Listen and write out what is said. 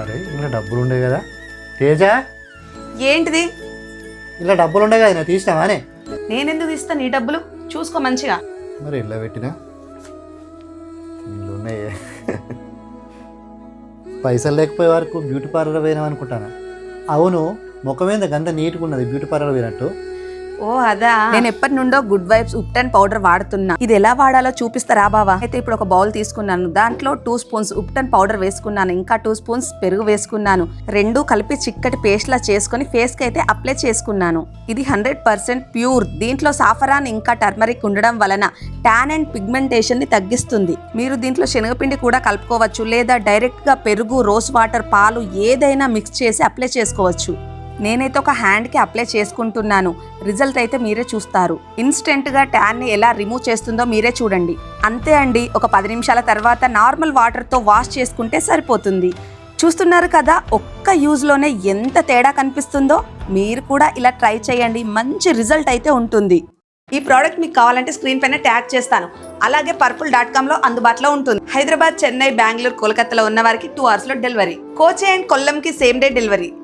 అరే ఇలా డబ్బులు ఉండే కదా. తేజ? ఏంటిది? ఇలా డబ్బులు ఉండే కదా నేను తీసినావానే నేనెందుకు ఇస్తా నీ డబ్బులు? చూసుకో మంచిగా. మరి ఇలా పెట్టినా? ఇల్లు ఉన్నాయే పైసలు లేకపోయే వరకు బ్యూటీ పార్లర్ పోయినాం అనుకుంటాను? అవును ముఖం మీద గంత నీట్గా ఉన్నది బ్యూటీ పార్లర్ పోయినట్టు. ఓ అదా? నేను ఎప్పటి నుండో గుడ్ వైబ్స్ ఉప్టన్ పౌడర్ వాడుతున్నా. ఇది ఎలా వాడాలో చూపిస్తారా బావా? అయితే ఇప్పుడు ఒక బౌల్ తీసుకున్నాను. దాంట్లో టూ స్పూన్స్ ఉప్టన్ పౌడర్ వేసుకున్నాను. ఇంకా టూ స్పూన్స్ పెరుగు వేసుకున్నాను. రెండు కలిపి చిక్కటి పేస్ట్ లా చేసుకుని ఫేస్కి అయితే అప్లై చేసుకున్నాను. ఇది హండ్రెడ్ పర్సెంట్ ప్యూర్. దీంట్లో సాఫరాన్ ఇంకా టర్మరిక్ ఉండడం వలన టాన్ అండ్ పిగ్మెంటేషన్ని తగ్గిస్తుంది. మీరు దీంట్లో శనగపిండి కూడా కలుపుకోవచ్చు. లేదా డైరెక్ట్గా పెరుగు రోజ్ వాటర్ పాలు ఏదైనా మిక్స్ చేసి అప్లై చేసుకోవచ్చు. నేనైతే ఒక హ్యాండ్కి అప్లై చేసుకుంటున్నాను. రిజల్ట్ అయితే మీరే చూస్తారు. ఇన్స్టెంట్గా ట్యాన్ని ఎలా రిమూవ్ చేస్తుందో మీరే చూడండి. అంతే అండి ఒక పది నిమిషాల తర్వాత నార్మల్ వాటర్తో వాష్ చేసుకుంటే సరిపోతుంది. చూస్తున్నారు కదా ఒక్క యూజ్లోనే ఎంత తేడా కనిపిస్తుందో? మీరు కూడా ఇలా ట్రై చేయండి మంచి రిజల్ట్ అయితే ఉంటుంది. ఈ ప్రోడక్ట్ మీకు కావాలంటే స్క్రీన్ పైన ట్యాగ్ చేస్తాను. అలాగే పర్పుల్ డాట్ కామ్లో అందుబాటులో ఉంటుంది. హైదరాబాద్ చెన్నై బెంగళూరు కోల్కతాలో ఉన్న వారికి టూ అవర్స్లో డెలివరీ. కోచే అండ్ కొల్లంకి సేమ్ డే డెలివరీ.